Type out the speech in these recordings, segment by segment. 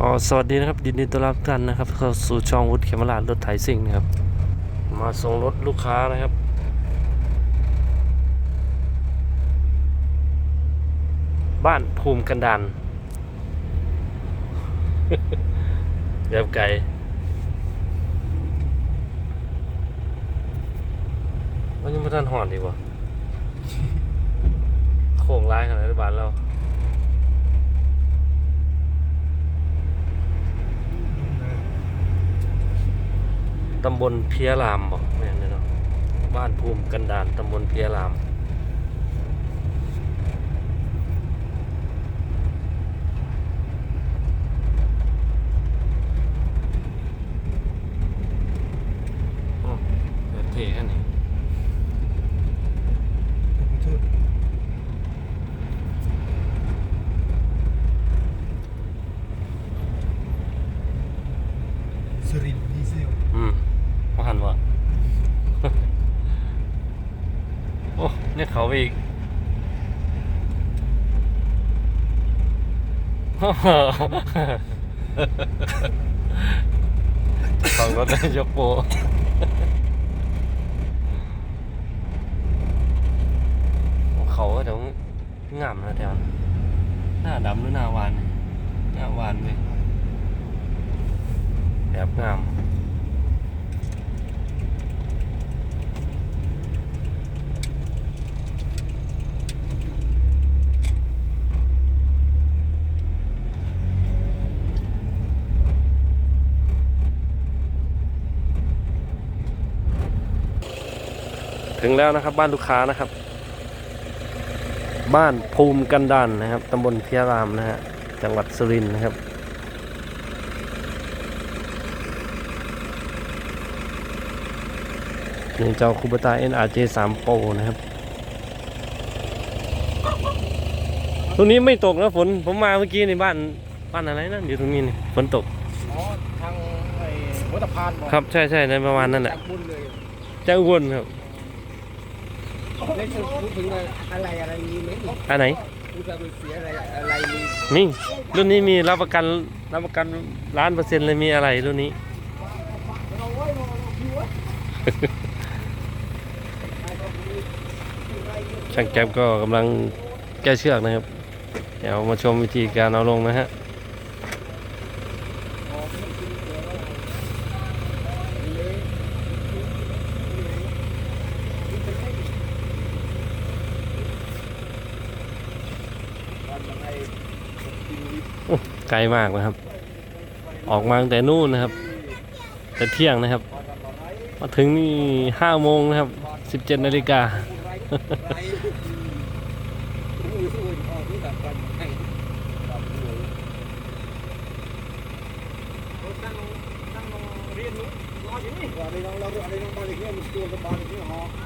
อ๋อสวัสดีนะครับยินดีต้อนรับกันนะครับเข้าสู่ช่องวุฒิเขมราชรถไถซิ่งนะครับ มาส่งรถลูกค้านะครับ บ้านภูมิกันดานเรียบไก่วันนี้มาท่านหอนดีกว่า โค้งร้ายขนาดบ้านเรา ตำบลเพียรามบอกแม่นเนาะบ้านภูมิกันดานตำบลเพียราม โอ้เนี่ยเขาอีกฝั่งรถยกโปเขาก็ต้งงามนะแถวหน้าดำหรือหน้าวานหน้าวานเลยแบบงาม ถึงแล้วนะครับ บ้านลูกค้านะครับ บ้านภูมิกันดันนะครับตำบลพิยรามนะฮะจังหวัดสุรินทร์นะครับหนึ่เจ้าคูบตา NRJ 3โปรนะครับตรงนี้ไม่ตกนะฝนผมมาเมื่อกี้ในบ้านบ้านอะไรนะอยู่ตรงนี้นี่ฝนตกอ๋อทางไอ้วัวตะพานครับใช่ใช่ในประมาณนั้นแหละจากบุเลยจาวนครับ อะไรอะไรมีไหมมีอะไรมีรุ่นนี้มีรับประกันรับประกันล้านเปอร์เซ็นต์เลยมีอะไรรุ่นนี้ ช่างแก๊บก็กำลังแก้เชือกนะครับ เดี๋ยวมาชมวิธีการเอาลงนะฮะ ไกลมากนะครับ ออกมาตั้งแต่นู่นนะครับ แต่เที่ยงนะครับ มาถึงนี่ห้าโมงนะครับสิบเจ็ดนาฬิกาเราเราเรราเราเราเราเา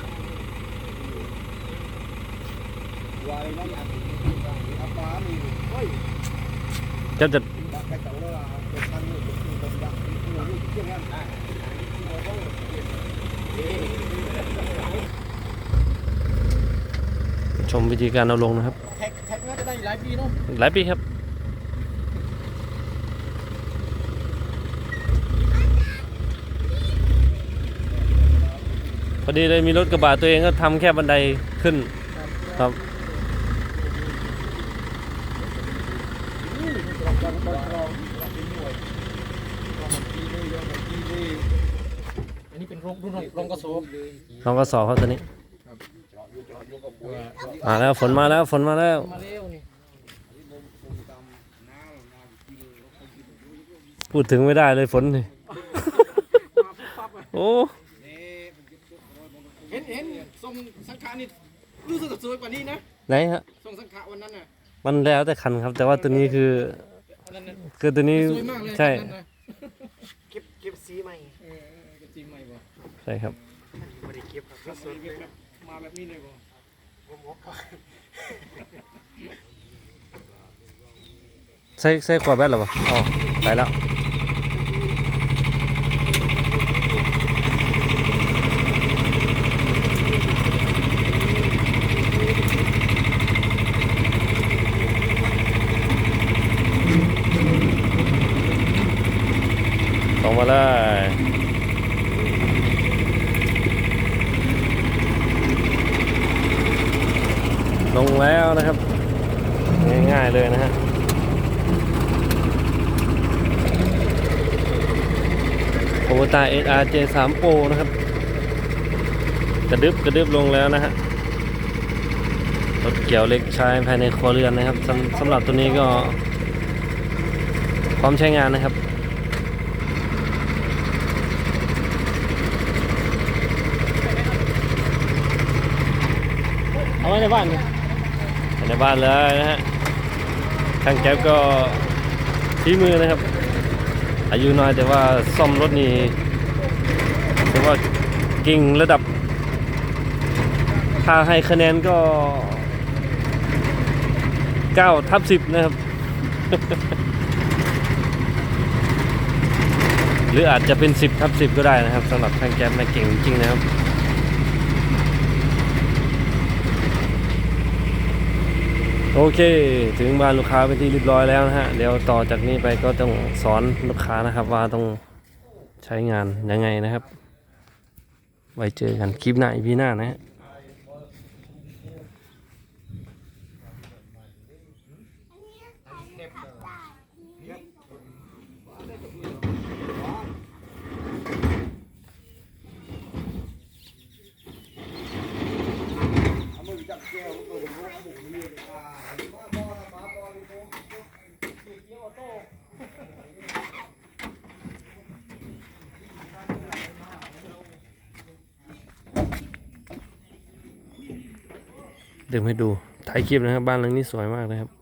จ้จะชมวิธีการเอาลงนะครับหลายปีครับพอดีเลยมีรถกระบะตัวเองก็ทำแค่บันไดขึ้นครับ อันนี้เป็นรงรุ่นโรงกระสูบลองกระสอบครับตัวนี้มาแล้วฝนมาแล้วฝนมาแล้วพูดถึงไม่ได้เลยฝนนี่ โอ้ เห็นเห็นทรงสังขารนี่รู้สึกสวยกว่านี้นะ ไหนฮะ ทรงสังขารวันนั้นน่ะ มันแล้วแต่คันครับ แต่ว่าตัวนี้คือ คือตัวนี้ใช่อันนั้นนเก็บเก็บสีใหม่ใช่ครับ ไม่ได้กววยแบบมาแบบนี้เลยบ่ผใช้ใช้ขวดแบตหรอปะอ๋อไปแล้ว ลงมาเลยลงแล้วนะครับ ง่ายๆเลยนะฮะโอตา SRJ3 Pro นะครับ กระดึบกระดึบลงแล้วนะฮะรถเกี่ยวเล็กใช้ภายในครัวเรือนนะครับสำสำหรับตัวนี้ก็พร้อมใช้งานนะครับ เอาไว้ในบ้านเลยในบ้านเลยนะฮะช่างแก๊ปก็ฝีมือนะครับ อายุน้อยแต่ว่าซ่อมรถนี่ถือว่าเก่งระดับ ถ้าให้คะแนนก็9ทับ10 นะครับ หรืออาจจะเป็น 10ทับ10 ก็ได้นะครับสำหรับทางแก๊ปนะเก่งจริงๆนะครับ โอเค ถึงบ้านลูกค้าเป็นที่เรียบร้อยแล้วนะฮะ เดี๋ยวต่อจากนี้ไปก็ต้องสอนลูกค้านะครับ ว่าต้องใช้งานยังไงนะครับ ไว้เจอกันคลิปหน้าอีพีหน้านะฮะ เดิมให้ดูถ่ายคลิปนะครับ บ้านหลังนี้สวยมากนะครับ